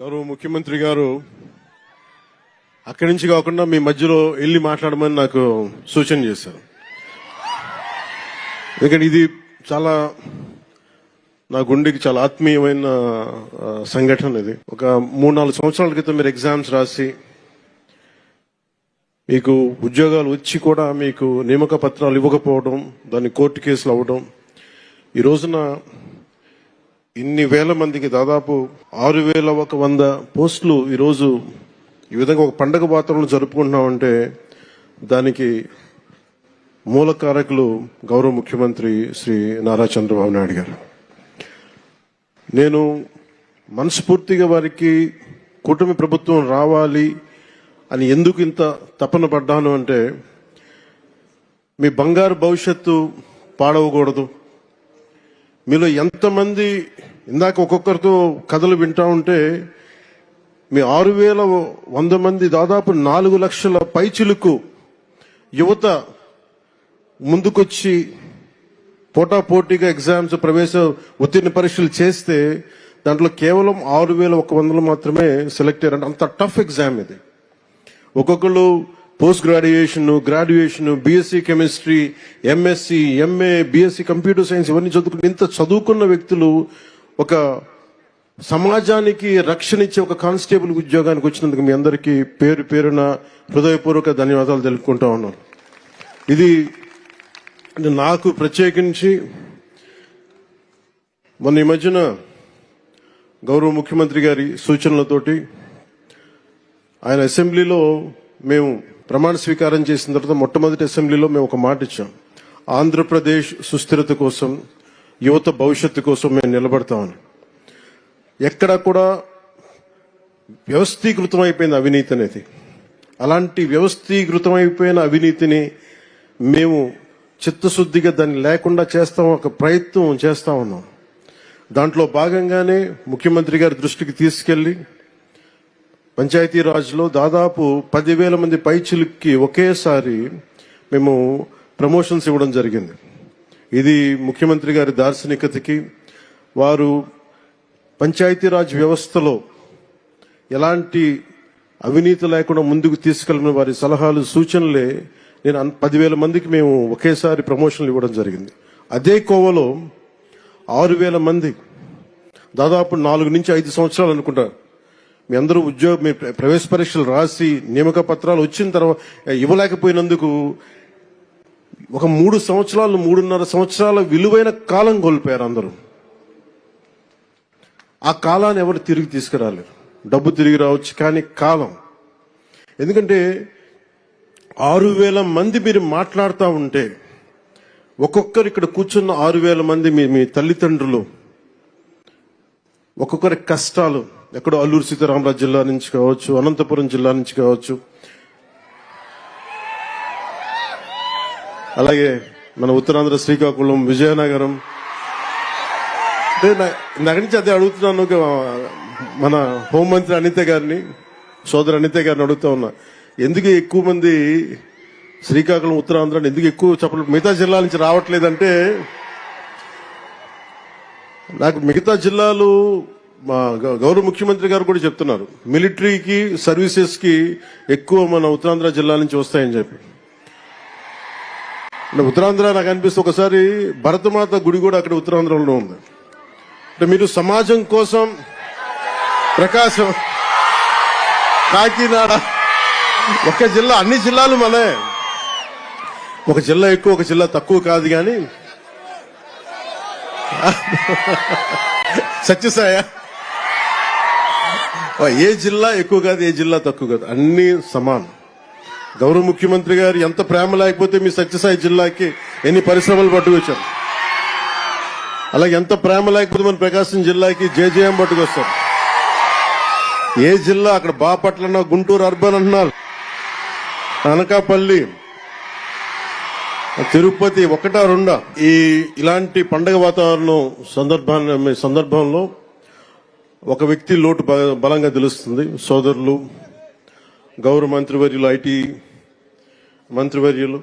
గౌరవ ముఖ్యమంత్రి గారు అక్కడి నుంచి కాకుండా మీ మధ్యలో వెళ్ళి మాట్లాడమని నాకు సూచన చేశారు. ఎందుకంటే ఇది చాలా నా గుండెకి చాలా ఆత్మీయమైన సంఘటన ఇది. ఒక మూడు నాలుగు సంవత్సరాల క్రితం మీరు ఎగ్జామ్స్ రాసి మీకు ఉద్యోగాలు వచ్చి కూడా మీకు నియామక పత్రాలు ఇవ్వకపోవడం దాన్ని కోర్టు కేసులు అవ్వడం ఈ రోజున ఇన్ని వేల మందికి దాదాపు ఆరు వేల ఒక వంద పోస్టులు ఈరోజు ఈ విధంగా ఒక పండగ వాతావరణం జరుపుకుంటున్నామంటే దానికి మూల కారకులు గౌరవ ముఖ్యమంత్రి శ్రీ నారా చంద్రబాబు నాయుడు గారు. నేను మనస్ఫూర్తిగా వారికి కూటమి ప్రభుత్వం రావాలి అని ఎందుకు ఇంత తపన పడ్డాను అంటే మీ బంగారు భవిష్యత్తు పాడవకూడదు. మీలో ఎంతమంది ఇందాక ఒక్కొక్కరితో కథలు వింటా ఉంటే మీ ఆరు వేల వంద మంది దాదాపు నాలుగు లక్షల పైచిలుకు యువత ముందుకొచ్చి పోటాపోటీగా ఎగ్జామ్స్ ప్రవేశ ఉత్తీర్ణ పరీక్షలు చేస్తే దాంట్లో కేవలం ఆరు వేల ఒక వందలు మాత్రమే సెలెక్ట్ అయ్యారు అంత టఫ్ ఎగ్జామ్ ఇది. ఒక్కొక్కరు post graduation graduation BSc chemistry MSc MA BSc computer science ఇవన్నీ చదువుకుని ఇంత చదువుకున్న వ్యక్తులు ఒక సమాజానికి రక్షణ ఇచ్చే ఒక కానిస్టేబుల్ ఉద్యోగానికి వచ్చినందుకు మీ అందరికీ పేరు పేరున హృదయపూర్వక ధన్యవాదాలు తెలుపుకుంటా ఉన్నాను ఇది నాకు ప్రత్యేకించి మొన్న ఈ మధ్యన గౌరవ ముఖ్యమంత్రి గారి సూచనలతోటి ఆయన అసెంబ్లీలో మేము ప్రమాణ స్వీకారం చేసిన తర్వాత మొట్టమొదటి అసెంబ్లీలో మేము ఒక మాట ఇచ్చాం. ఆంధ్రప్రదేశ్ సుస్థిరత కోసం యువత భవిష్యత్తు కోసం మేము నిలబడతామని. ఎక్కడ కూడా వ్యవస్థీకృతం అయిపోయిన అవినీతి అనేది. అలాంటి వ్యవస్థీకృతం అయిపోయిన అవినీతిని మేము చిత్తశుద్ధిగా దాన్ని లేకుండా చేస్తాం ఒక ప్రయత్నం చేస్తా ఉన్నాం. దాంట్లో భాగంగానే ముఖ్యమంత్రి గారి దృష్టికి తీసుకెళ్ళి పంచాయతీరాజ్లో దాదాపు పదివేల మంది పైచిలుక్కి ఒకేసారి మేము ప్రమోషన్స్ ఇవ్వడం జరిగింది. ఇది ముఖ్యమంత్రి గారి దార్శనికతకి వారు పంచాయతీరాజ్ వ్యవస్థలో ఎలాంటి అవినీతి లేకుండా ముందుకు తీసుకెళ్ళిన వారి సలహాలు సూచనలే నేను అన్- పదివేల మందికి మేము ఒకేసారి ప్రమోషన్లు ఇవ్వడం జరిగింది. అదే కోవలో ఆరు వేల మంది దాదాపు నాలుగు నుంచి ఐదు సంవత్సరాలు అనుకుంటారు మీ అందరూ ఉద్యోగ మీ ప్రవేశ పరీక్షలు రాసి నియామక పత్రాలు వచ్చిన తర్వాత ఇవ్వలేకపోయినందుకు ఒక మూడు సంవత్సరాలు మూడున్నర సంవత్సరాల విలువైన కాలం కోల్పోయారు అందరూ. ఆ కాలాన్ని ఎవరు తిరిగి తీసుకురాలేరు. డబ్బు తిరిగి రావచ్చు కానీ కాలం. ఎందుకంటే ఆరు వేల మంది మీరు మాట్లాడుతూ ఉంటే ఒక్కొక్కరు ఇక్కడ కూర్చున్న ఆరు వేల మంది మీ మీ తల్లిదండ్రులు ఒక్కొక్కరి కష్టాలు ఎక్కడో అల్లూరు సీతారామరాజు జిల్లా నుంచి కావచ్చు అనంతపురం జిల్లా నుంచి కావచ్చు. అలాగే మన ఉత్తరాంధ్ర శ్రీకాకుళం విజయనగరం. అంటే ఇందాక నుంచి అదే అడుగుతున్నాను ఒక మన హోంమంత్రి అనిత గారిని సోదరు అనిత గారిని అడుగుతా ఉన్నా. ఎందుకు ఎక్కువ మంది శ్రీకాకుళం ఉత్తరాంధ్ర ఎందుకు ఎక్కువ చెప్పలేదు? మిగతా జిల్లాల నుంచి రావట్లేదంటే నాకు మిగతా జిల్లాలు గౌరవ ముఖ్యమంత్రి గారు కూడా చెప్తున్నారు. మిలిటరీకి సర్వీసెస్కి ఎక్కువ మన ఉత్తరాంధ్ర జిల్లా నుంచి వస్తాయని చెప్పి. అంటే ఉత్తరాంధ్ర నాకు అనిపిస్తే ఒకసారి భరతమాత గుడి కూడా అక్కడ ఉత్తరాంధ్రలో ఉంది. అంటే మీరు సమాజం కోసం ప్రకాశం కాకినాడ ఒక జిల్లా అన్ని జిల్లాలు మనే ఒక జిల్లా ఎక్కువ ఒక జిల్లా తక్కువ కాదు కానీ. సత్యసాయ ఏ జిల్లా ఎక్కువ కాదు ఏ జిల్లా తక్కువ కాదు. అన్ని సమానం. గౌరవ ముఖ్యమంత్రి గారు ఎంత ప్రేమ లేకపోతే మీ సత్యసాయి జిల్లాకి ఎన్ని పరిశ్రమలు పట్టుకొచ్చారు? అలాగే ఎంత ప్రేమ లేకపోతే మన ప్రకాశం జిల్లాకి జేజేఎం పట్టుకొస్తారు? ఏ జిల్లా అక్కడ బాపట్ల గుంటూరు అర్బన్ అంటున్నారు? అనకాపల్లి తిరుపతి ఒకటా రెండా? ఈ ఇలాంటి పండగ వాతావరణం సందర్భాన్ని సందర్భంలో ఒక వ్యక్తి లోటు బలంగా తెలుస్తుంది. సోదరులు గౌరవ మంత్రివర్యులు ఐటీ మంత్రివర్యులు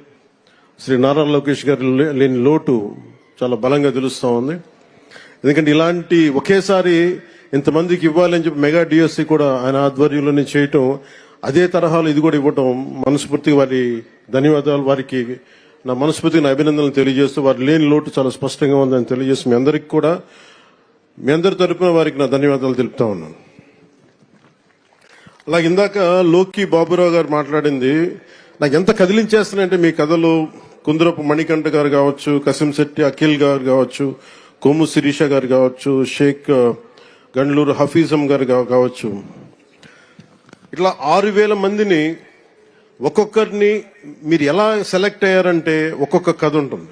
శ్రీ నారా లోకేష్ గారి లే- లేని లోటు చాలా బలంగా తెలుస్తూ ఉంది. ఎందుకంటే ఇలాంటి ఒకేసారి ఇంతమందికి ఇవ్వాలని చెప్పి మెగా డిఎస్సి కూడా ఆయన ఆధ్వర్యంలోనే చేయటం అదే తరహాలో ఇది కూడా ఇవ్వటం మనస్ఫూర్తిగా వారి ధన్యవాదాలు. వారికి నా మనస్ఫూర్తిగా నా అభినందనలు తెలియజేస్తూ వారి లేని లోటు చాలా స్పష్టంగా ఉందని తెలియజేస్తూ మీ అందరికీ కూడా మీ అందరి తరపున వారికి నా ధన్యవాదాలు తెలుపుతా ఉన్నాను. అలాగే ఇందాక లోకి బాబురావు గారు మాట్లాడింది నాకు ఎంత కదిలించేస్తున్నాయంటే మీ కథలు కుందరపు మణికంఠ గారు కావచ్చు కసిం శెట్టి అఖిల్ గారు కావచ్చు కొమ్ము శిరీష గారు కావచ్చు షేక్ గండ్లూరు హఫీజం గారు కావచ్చు. ఇట్లా ఆరు వేల మందిని ఒక్కొక్కరిని మీరు ఎలా సెలెక్ట్ అయ్యారంటే ఒక్కొక్క కథ ఉంటుంది.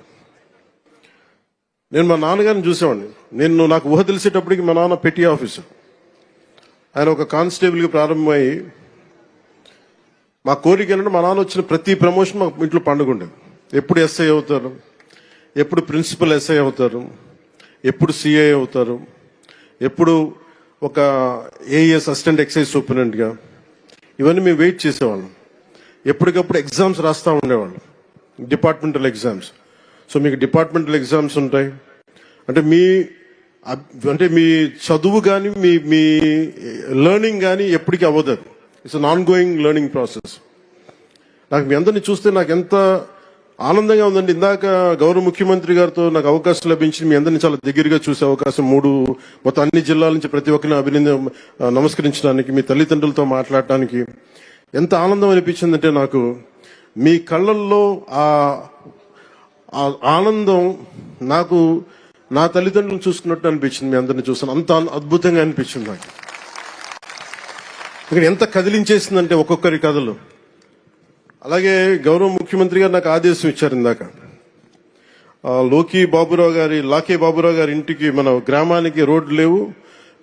నేను మా నాన్నగారిని చూసేవాడిని. నేను నాకు ఊహ తెలిసేటప్పటికి మా నాన్న పెట్టి ఆఫీసర్ ఆయన ఒక కానిస్టేబుల్కి ప్రారంభమై మా కోరిక ఏంటంటే మా నాన్న వచ్చిన ప్రతి ప్రమోషన్ మా ఇంట్లో పండుగ ఉండేది. ఎప్పుడు ఎస్ఐ అవుతారు? ఎప్పుడు ప్రిన్సిపల్ ఎస్ఐ అవుతారు? ఎప్పుడు సిఐ అవుతారు? ఎప్పుడు ఒక ఏఎస్ అసిస్టెంట్ ఎక్సైజ్ సూపరింటెండెంట్గా? ఇవన్నీ మేము వెయిట్ చేసేవాళ్ళం. ఎప్పటికప్పుడు ఎగ్జామ్స్ రాస్తూ ఉండేవాళ్ళం. Departmental exams. సో మీకు డిపార్ట్మెంటల్ ఎగ్జామ్స్ ఉంటాయి. అంటే మీ అంటే మీ చదువు కానీ మీ మీ లెర్నింగ్ కానీ ఎప్పటికీ అవ్వదు అది. It's non going learning process నాకు మీ అందరిని చూస్తే నాకు ఎంత ఆనందంగా ఉందండి. ఇందాక గౌరవ ముఖ్యమంత్రి గారితో నాకు అవకాశం లభించి మీ అందరిని చాలా దగ్గరగా చూసే అవకాశం మూడు మొత్తం అన్ని జిల్లాల నుంచి ప్రతి ఒక్కరిని అభినంద నమస్కరించడానికి మీ తల్లిదండ్రులతో మాట్లాడటానికి ఎంత ఆనందం అనిపించిందంటే నాకు మీ కళ్ళల్లో ఆ ఆనందం నాకు నా తల్లిదండ్రులను చూసుకున్నట్టు అనిపించింది మీ అందరిని చూసాను అంత అద్భుతంగా అనిపించింది నాకు. ఇక్కడ ఎంత కదిలించేసిందంటే ఒక్కొక్కరి కథలు. అలాగే గౌరవ ముఖ్యమంత్రి గారు నాకు ఆదేశం ఇచ్చారు ఇందాక. లోకి బాబురావు గారి లాకే బాబురావు గారి ఇంటికి మన గ్రామానికి రోడ్లు లేవు.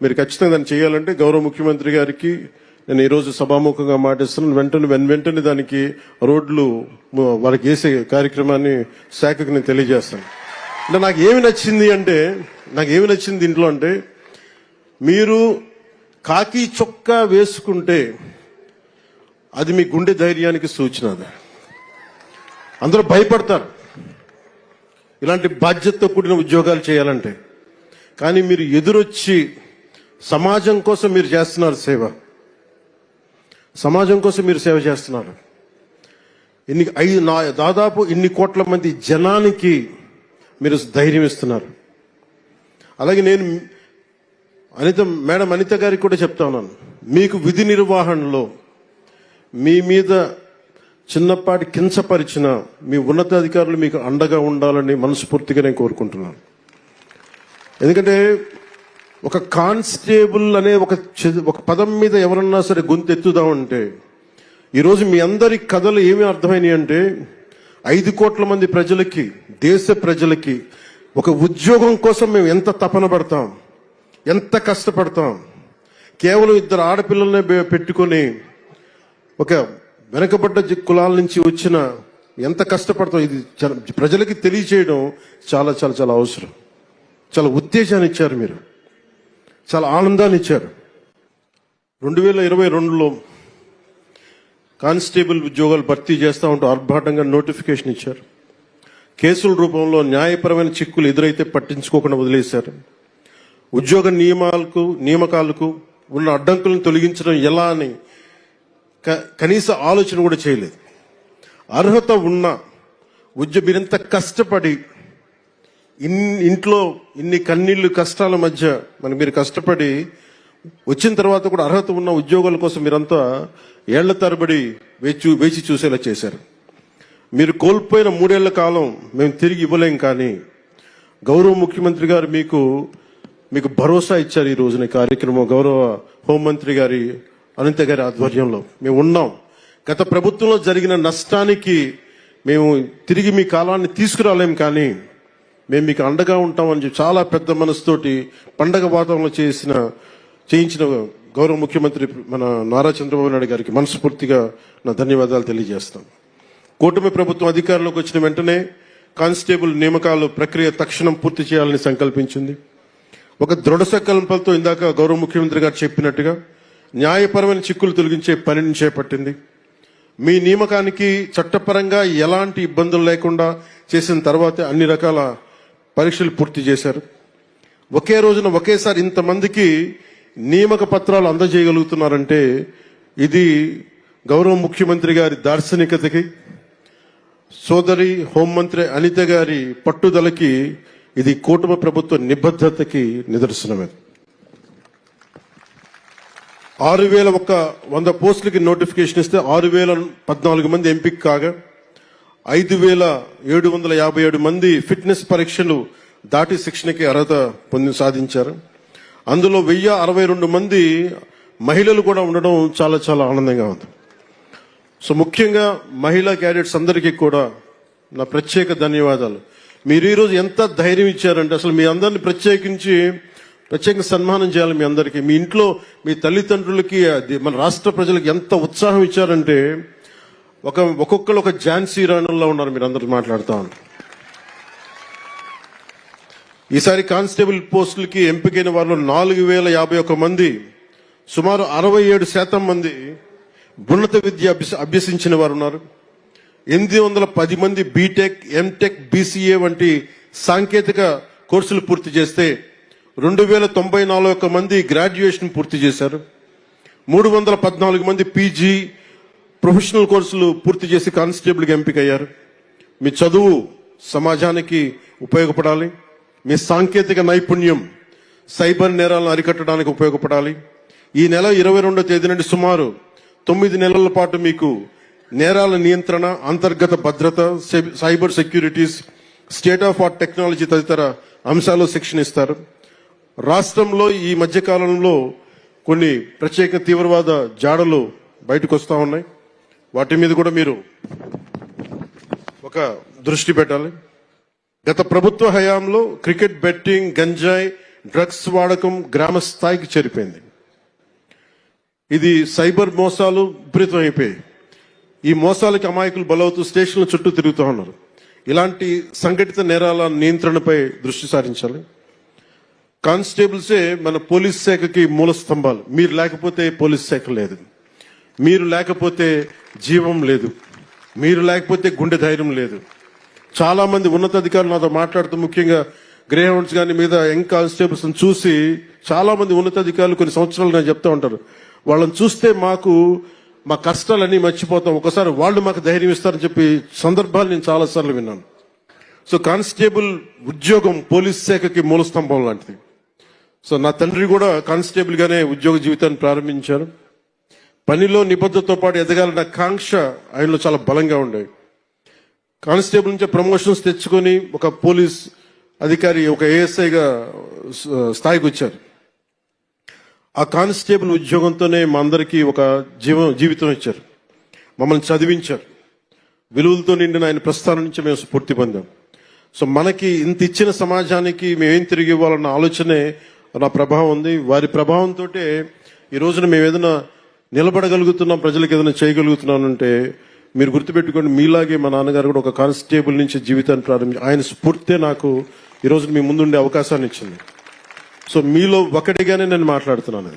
మీరు ఖచ్చితంగా దాన్ని చేయాలంటే గౌరవ ముఖ్యమంత్రి గారికి నేను ఈరోజు సభాముఖంగా మాటిస్తున్నాను. వెంటనే వెన్ వెంటనే దానికి రోడ్లు వాళ్ళకి వేసే కార్యక్రమాన్ని శాఖకు నేను తెలియజేస్తాను. అంటే నాకు ఏమి నచ్చింది అంటే నాకు ఏమి నచ్చింది దీంట్లో అంటే మీరు కాకి చొక్కా వేసుకుంటే అది మీ గుండె ధైర్యానికి సూచన అది. అందరూ భయపడతారు. ఇలాంటి బాధ్యతతో కూడిన ఉద్యోగాలు చేయాలంటే. కానీ మీరు ఎదురొచ్చి సమాజం కోసం మీరు చేస్తున్నారు సేవ. సమాజం కోసం మీరు సేవ చేస్తున్నారు. ఇన్ని ఐదు నా దాదాపు ఇన్ని కోట్ల మంది జనానికి మీరు ధైర్యం ఇస్తున్నారు. అలాగే నేను అనిత మేడం అనిత గారికి కూడా చెప్తా ఉన్నాను. మీకు విధి నిర్వహణలో మీ మీద చిన్నపాటి కించపరిచిన మీ ఉన్నతాధికారులు మీకు అండగా ఉండాలని మనస్ఫూర్తిగా నేను కోరుకుంటున్నాను. ఎందుకంటే ఒక కానిస్టేబుల్ అనే ఒక ఒక పదం మీద ఎవరన్నా సరే గొంతు ఎత్తుదామంటే ఈరోజు మీ అందరి కథలు ఏమి అర్థమైనాయి అంటే ఐదు కోట్ల మంది ప్రజలకి దేశ ప్రజలకి ఒక ఉద్యోగం కోసం మేము ఎంత తపన పడతాం ఎంత కష్టపడతాం కేవలం ఇద్దరు ఆడపిల్లల్ని పెట్టుకొని ఒక వెనకబడ్డ కులాల నుంచి వచ్చిన ఎంత కష్టపడతాం ఇది ప్రజలకి తెలియచేయడం చాలా చాలా చాలా అవసరం. చాలా ఉత్తేజాన్ని ఇచ్చారు మీరు. చాలా ఆనందాన్ని ఇచ్చారు. రెండు వేల ఇరవై రెండులో కానిస్టేబుల్ ఉద్యోగాలు భర్తీ చేస్తూ ఉంటూ ఆర్భాటంగా నోటిఫికేషన్ ఇచ్చారు. కేసుల రూపంలో న్యాయపరమైన చిక్కులు ఎదురైతే పట్టించుకోకుండా వదిలేశారు. ఉద్యోగ నియమాలకు నియామకాలకు ఉన్న అడ్డంకులను తొలగించడం ఎలా అని క- కనీస ఆలోచన కూడా చేయలేదు. అర్హత ఉన్న ఉద్యోగ మీరింత కష్టపడి ఇన్ ఇంట్లో ఇన్ని కన్నీళ్ళు కష్టాల మధ్య మరి మీరు కష్టపడి వచ్చిన తర్వాత కూడా అర్హత ఉన్న ఉద్యోగాల కోసం మీరంతా ఏళ్ళ తరబడి వేచి వేచి చూసేలా చేశారు. మీరు కోల్పోయిన మూడేళ్ళ కాలం మేము తిరిగి ఇవ్వలేం కానీ గౌరవ ముఖ్యమంత్రి గారు మీకు మీకు భరోసా ఇచ్చారు ఈ రోజున కార్యక్రమం. గౌరవ హోంమంత్రి గారి అనంత గారి ఆధ్వర్యంలో మేము ఉన్నాం. గత ప్రభుత్వంలో జరిగిన నష్టానికి మేము తిరిగి మీ కాలాన్ని తీసుకురాలేం కానీ మేము మీకు అండగా ఉంటామని చెప్పి చాలా పెద్ద మనసుతోటి పండగ వాతావరణంలో చేసిన చేయించిన గౌరవ ముఖ్యమంత్రి మన నారా చంద్రబాబు నాయుడు గారికి మనస్ఫూర్తిగా నా ధన్యవాదాలు తెలియజేస్తాం. కూటమి ప్రభుత్వం అధికారంలోకి వచ్చిన వెంటనే కానిస్టేబుల్ నియామకాలు ప్రక్రియ తక్షణం పూర్తి చేయాలని సంకల్పించింది. ఒక దృఢ సంకల్పంతో ఇందాక గౌరవ ముఖ్యమంత్రి గారు చెప్పినట్టుగా న్యాయపరమైన చిక్కులు తొలగించే పనిని చేపట్టింది. మీ నియామకానికి చట్టపరంగా ఎలాంటి ఇబ్బందులు లేకుండా చేసిన తర్వాతే అన్ని రకాల పరీక్షలు పూర్తి చేశారు. ఒకే రోజున ఒకేసారి ఇంతమందికి నియామక పత్రాలు అందజేయగలుగుతున్నారంటే ఇది గౌరవ ముఖ్యమంత్రి గారి దార్శనికతకి సోదరి హోంమంత్రి అనిత గారి పట్టుదలకి ఇది కూటమి ప్రభుత్వ నిబద్ధతకి నిదర్శనమే ఆరు వేల ఒక వంద పోస్టులకి నోటిఫికేషన్ ఇస్తే ఆరు వేల పద్నాలుగు మంది ఎంపిక కాగా ఐదు వేల ఏడు వందల యాభై ఏడు మంది ఫిట్నెస్ పరీక్షలు దాటి శిక్షణకి అర్హత పొంది సాధించారు. అందులో వెయ్యి అరవై రెండు మంది మహిళలు కూడా ఉండడం చాలా చాలా ఆనందంగా ఉంది. సో ముఖ్యంగా మహిళా క్యాడెట్స్ అందరికీ కూడా నా ప్రత్యేక ధన్యవాదాలు. మీరు ఈరోజు ఎంత ధైర్యం ఇచ్చారంటే అసలు మీ అందరిని ప్రత్యేకించి ప్రత్యేక సన్మానం చేయాలి మీ అందరికీ. మీ ఇంట్లో మీ తల్లిదండ్రులకి అది మన రాష్ట్ర ప్రజలకు ఎంత ఉత్సాహం ఇచ్చారంటే ఒక ఒక్కొక్కరు ఒక ఝాన్సీ రాణుల్లో ఉన్నారు మీరు అందరు మాట్లాడుతూ ఈసారి కానిస్టేబుల్ పోస్టులకి ఎంపికైన వారిలో నాలుగు వేల యాభై ఒక మంది సుమారు అరవై ఏడు శాతం మంది ఉన్నత విద్య అభ్యస- అభ్యసించిన వారు ఉన్నారు. ఎనిమిది వందల పది మంది బీటెక్ ఎంటెక్ బీసీఏ వంటి సాంకేతిక కోర్సులు పూర్తి చేస్తే రెండు వేల తొంభై నాలుగు మంది గ్రాడ్యుయేషన్ పూర్తి చేశారు. మూడు వందల పద్నాలుగు మంది పీజీ ప్రొఫెషనల్ కోర్సులు పూర్తి చేసి కానిస్టేబుల్గా ఎంపికయ్యారు. మీ చదువు సమాజానికి ఉపయోగపడాలి. మీ సాంకేతిక నైపుణ్యం సైబర్ నేరాలను అరికట్టడానికి ఉపయోగపడాలి. ఈ నెల ఇరవై రెండో తేదీ నుండి సుమారు తొమ్మిది నెలల పాటు మీకు నేరాల నియంత్రణ అంతర్గత భద్రత cyber securities state of art technology తదితర అంశాలు శిక్షణ ఇస్తారు. రాష్ట్రంలో ఈ మధ్యకాలంలో కొన్ని ప్రత్యేక తీవ్రవాద జాడలు బయటకు వస్తూ ఉన్నాయి. వాటి మీద కూడా మీరు ఒక దృష్టి పెట్టాలి. గత ప్రభుత్వ హయాంలో క్రికెట్ బెట్టింగ్ గంజాయి డ్రగ్స్ వాడకం గ్రామ స్థాయికి చేరిపోయింది. ఇది సైబర్ మోసాలు విపరీతం అయిపోయాయి. ఈ మోసాలకి అమాయకులు బలవుతూ స్టేషన్ల చుట్టూ తిరుగుతూ ఉన్నారు. ఇలాంటి సంఘటిత నేరాల నియంత్రణపై దృష్టి సారించాలి. కానిస్టేబుల్సే మన పోలీస్ శాఖకి మూల స్తంభాలు. మీరు లేకపోతే పోలీస్ శాఖ లేదు. మీరు లేకపోతే జీవం లేదు. మీరు లేకపోతే గుండె ధైర్యం లేదు. చాలా మంది ఉన్నతాధికారులు నాతో మాట్లాడుతూ ముఖ్యంగా గ్రే హౌండ్స్ కానీ మీద యంగ్ కానిస్టేబుల్స్ చూసి చాలా మంది ఉన్నతాధికారులు కొన్ని సంవత్సరాలు నేను చెప్తా ఉంటారు. వాళ్ళని చూస్తే మాకు మా కష్టాలన్నీ మర్చిపోతాం. ఒకసారి వాళ్ళు మాకు ధైర్యం ఇస్తారని చెప్పి సందర్భాలు నేను చాలా సార్లు విన్నాను. సో కానిస్టేబుల్ ఉద్యోగం పోలీస్ శాఖకి మూల స్తంభం లాంటిది. సో నా తండ్రి కూడా కానిస్టేబుల్ గానే ఉద్యోగ జీవితాన్ని ప్రారంభించారు. పనిలో నిబద్ధతతో పాటు ఎదగాలన్న కాంక్ష ఆయనలో చాలా బలంగా ఉండేవి కానిస్టేబుల్ నుంచి ప్రమోషన్స్ తెచ్చుకొని ఒక పోలీస్ అధికారి ఒక ఏఎస్ఐగా స్థాయికి వచ్చారు. ఆ కానిస్టేబుల్ ఉద్యోగంతోనే మా అందరికీ ఒక జీవ జీవితం ఇచ్చారు. మమ్మల్ని చదివించారు. విలువలతో నిండిన ఆయన ప్రస్థానం నుంచి మేము స్ఫూర్తి పొందాం. సో మనకి ఇంత ఇచ్చిన సమాజానికి మేమేం తిరిగి ఇవ్వాలన్న ఆలోచనే నా ప్రభావం ఉంది. వారి ప్రభావంతో ఈ రోజున మేము ఏదైనా నిలబడగలుగుతున్నాం ప్రజలకు ఏదైనా చేయగలుగుతున్నానంటే మీరు గుర్తుపెట్టుకోండి మీలాగే మా నాన్నగారు కూడా ఒక కానిస్టేబుల్ నుంచి జీవితాన్ని ప్రారంభించి ఆయన స్ఫూర్తే నాకు ఈరోజు మీ ముందుండే అవకాశాన్ని ఇచ్చింది. సో మీలో ఒకటిగానే నేను మాట్లాడుతున్నాను. అది.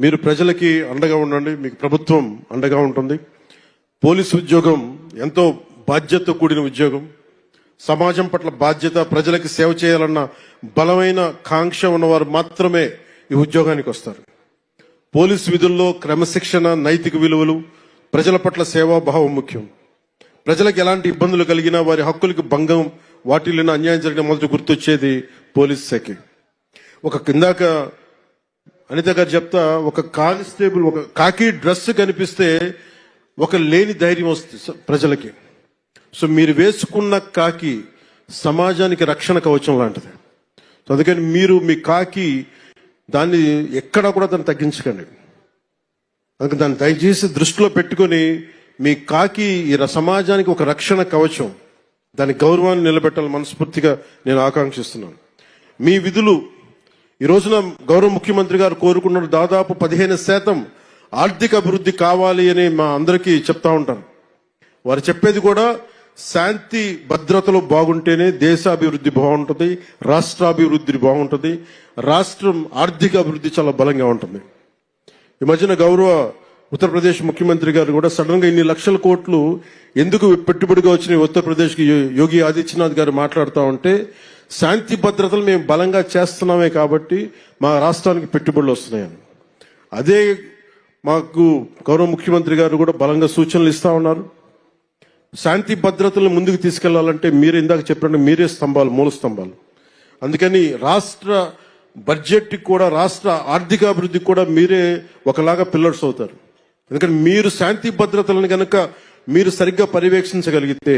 మీరు ప్రజలకి అండగా ఉండండి మీకు ప్రభుత్వం అండగా ఉంటుంది. పోలీస్ ఉద్యోగం ఎంతో బాధ్యతతో కూడిన ఉద్యోగం. సమాజం పట్ల బాధ్యత ప్రజలకు సేవ చేయాలన్న బలమైన కాంక్ష ఉన్నవారు మాత్రమే ఈ ఉద్యోగానికి వస్తారు. పోలీస్ విధుల్లో క్రమశిక్షణ నైతిక విలువలు ప్రజల పట్ల సేవాభావం ముఖ్యం. ప్రజలకు ఎలాంటి ఇబ్బందులు కలిగినా వారి హక్కులకు భంగం వాటిల్లిన అన్యాయం జరిగిన మొదటి గుర్తొచ్చేది పోలీస్ శాఖ. ఒక కిందాక అనిత గారు చెప్తా ఒక కానిస్టేబుల్ ఒక కాకి డ్రెస్ కనిపిస్తే ఒక లేని ధైర్యం వస్తుంది ప్రజలకి. సో మీరు వేసుకున్న కాకి సమాజానికి రక్షణ కవచం లాంటిది. సో అందుకని మీరు మీ కాకి దాన్ని ఎక్కడా కూడా దాన్ని తగ్గించకండి. అందుకే దాన్ని దయచేసి దృష్టిలో పెట్టుకొని మీ కాకి ఈ సమాజానికి ఒక రక్షణ కవచం దాని గౌరవాన్ని నిలబెట్టాలని మనస్ఫూర్తిగా నేను ఆకాంక్షిస్తున్నాను. మీ విధులు ఈ రోజున గౌరవ ముఖ్యమంత్రి గారు కోరుకున్న దాదాపు పదిహేను శాతం ఆర్థిక అభివృద్ధి కావాలి అని మా అందరికీ చెప్తా ఉంటాను వారు చెప్పేది కూడా శాంతి భద్రతలు బాగుంటేనే దేశాభివృద్ధి బాగుంటుంది రాష్ట్రాభివృద్ధి బాగుంటుంది రాష్ట్రం ఆర్థిక అభివృద్ధి చాలా బలంగా ఉంటుంది. ఈ మధ్యన గౌరవ ఉత్తరప్రదేశ్ ముఖ్యమంత్రి గారు కూడా సడన్గా ఇన్ని లక్షల కోట్లు ఎందుకు పెట్టుబడిగా వచ్చిన ఉత్తరప్రదేశ్ యోగి ఆదిత్యనాథ్ గారు మాట్లాడుతూ ఉంటే శాంతి భద్రతలు మేము బలంగా చేస్తున్నామే కాబట్టి మా రాష్ట్రానికి పెట్టుబడులు వస్తున్నాయని. అదే మాకు గౌరవ ముఖ్యమంత్రి గారు కూడా బలంగా సూచనలు ఇస్తా ఉన్నారు. శాంతి భద్రతలను ముందుకు తీసుకెళ్ళాలంటే మీరు ఇందాక చెప్పినట్టు మీరే స్తంభాలు మూల స్తంభాలు. అందుకని రాష్ట్ర బడ్జెట్కి కూడా రాష్ట్ర ఆర్థికాభివృద్ధికి కూడా మీరే ఒకలాగా పిల్లర్స్ అవుతారు. ఎందుకంటే మీరు శాంతి భద్రతలను కనుక మీరు సరిగ్గా పర్యవేక్షించగలిగితే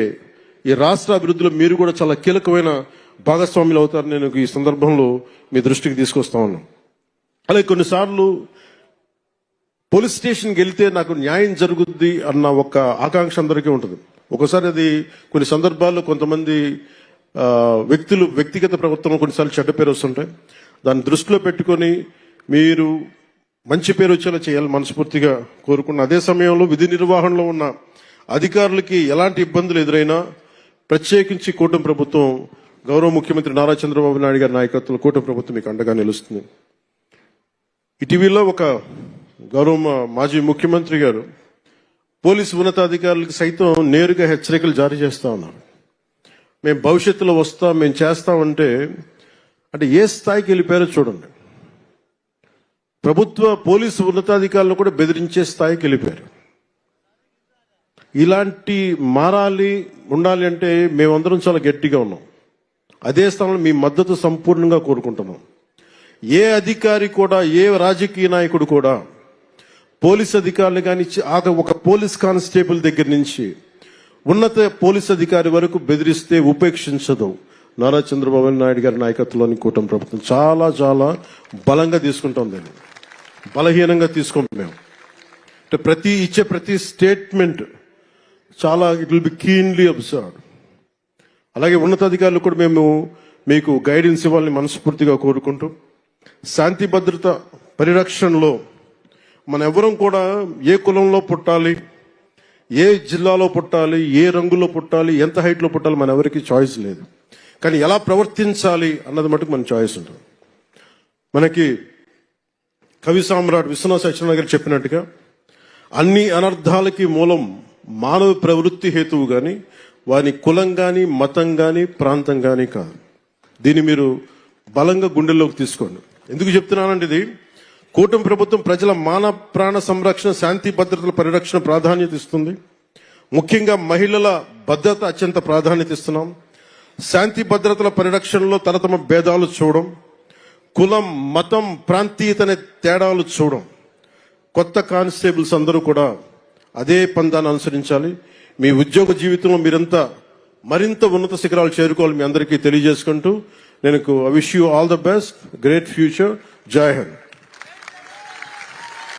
ఈ రాష్ట్ర అభివృద్ధిలో మీరు కూడా చాలా కీలకమైన భాగస్వాములు అవుతారు నేను ఈ సందర్భంలో మీ దృష్టికి తీసుకొస్తా ఉన్నాను. అలాగే కొన్నిసార్లు పోలీస్ స్టేషన్కి వెళ్తే నాకు న్యాయం జరుగుద్ది అన్న ఒక ఆకాంక్ష అందరికీ ఉంటుంది. ఒకసారి అది కొన్ని సందర్భాల్లో కొంతమంది వ్యక్తులు వ్యక్తిగత ప్రవర్తన కొన్నిసార్లు చెడ్డ పేరు వస్తుంటాయి. దాన్ని దృష్టిలో పెట్టుకొని మీరు మంచి పేరు వచ్చేలా చేయాలి మనస్ఫూర్తిగా కోరుకున్న అదే సమయంలో విధి నిర్వహణలో ఉన్న అధికారులకి ఎలాంటి ఇబ్బందులు ఎదురైనా ప్రత్యేకించి కూటమి ప్రభుత్వం గౌరవ ముఖ్యమంత్రి నారా చంద్రబాబు నాయుడు గారి నాయకత్వంలో కూటమి ప్రభుత్వం మీకు అండగా నిలుస్తుంది. ఇటీవల ఒక గౌరవ మాజీ ముఖ్యమంత్రి గారు పోలీసు ఉన్నతాధికారులకు సైతం నేరుగా హెచ్చరికలు జారీ చేస్తా ఉన్నారు మేము భవిష్యత్తులో వస్తాం మేము చేస్తామంటే అంటే ఏ స్థాయికి వెళ్ళిపోయారో చూడండి. ప్రభుత్వ పోలీసు ఉన్నతాధికారులు కూడా బెదిరించే స్థాయికి వెళ్ళిపోయారు. ఇలాంటి మారాలి ఉండాలి అంటే మేమందరం చాలా గట్టిగా ఉన్నాం. అదే స్థానంలో మీ మద్దతు సంపూర్ణంగా కోరుకుంటున్నాం. ఏ అధికారి కూడా ఏ రాజకీయ నాయకుడు కూడా పోలీస్ అధికారులు కానీ ఒక పోలీస్ కానిస్టేబుల్ దగ్గర నుంచి ఉన్నత పోలీస్ అధికారి వరకు బెదిరిస్తే ఉపేక్షించదు. నారా చంద్రబాబు నాయుడు గారి నాయకత్వంలోని కూటమి ప్రభుత్వం చాలా చాలా బలంగా తీసుకుంటాం దీన్ని బలహీనంగా తీసుకుంటాం మేము. అంటే ప్రతి ఇచ్చే ప్రతి స్టేట్మెంట్ చాలా it will be keenly observe అలాగే ఉన్నతాధికారులు కూడా మేము మీకు గైడెన్స్ ఇవ్వాలని మనస్ఫూర్తిగా కోరుకుంటూ శాంతి భద్రత పరిరక్షణలో మన ఎవరం కూడా ఏ కులంలో పుట్టాలి ఏ జిల్లాలో పుట్టాలి ఏ రంగులో పుట్టాలి ఎంత హైట్లో పుట్టాలి మన ఎవరికి చాయిస్ లేదు. కానీ ఎలా ప్రవర్తించాలి అన్నది మటుకు మన చాయిస్ ఉంటుంది. మనకి కవి సామ్రాట్ విశ్వనాథ సత్యనారాయణ గారు చెప్పినట్టుగా అన్ని అనర్థాలకి మూలం మానవ ప్రవృత్తి హేతువు కానీ వాని కులం కానీ మతం కానీ ప్రాంతం కానీ కాదు. దీన్ని మీరు బలంగా గుండెల్లోకి తీసుకోండి. ఎందుకు చెప్తున్నానంటే ఇది? కూటమి ప్రభుత్వం ప్రజల మాన ప్రాణ సంరక్షణ శాంతి భద్రతల పరిరక్షణ ప్రాధాన్యత ఇస్తుంది. ముఖ్యంగా మహిళల భద్రత అత్యంత ప్రాధాన్యత ఇస్తున్నాం. శాంతి భద్రతల పరిరక్షణలో తరతమ భేదాలు చూడడం కులం మతం ప్రాంతీయతనే తేడాలు చూడడం కొత్త కానిస్టేబుల్స్ అందరూ కూడా అదే పందాన్ని అనుసరించాలి. మీ ఉద్యోగ జీవితంలో మీరంతా మరింత ఉన్నత శిఖరాలు చేరుకోవాలి మీ అందరికీ తెలియజేసుకుంటూ నేను wish you all the best great future Jai Hind.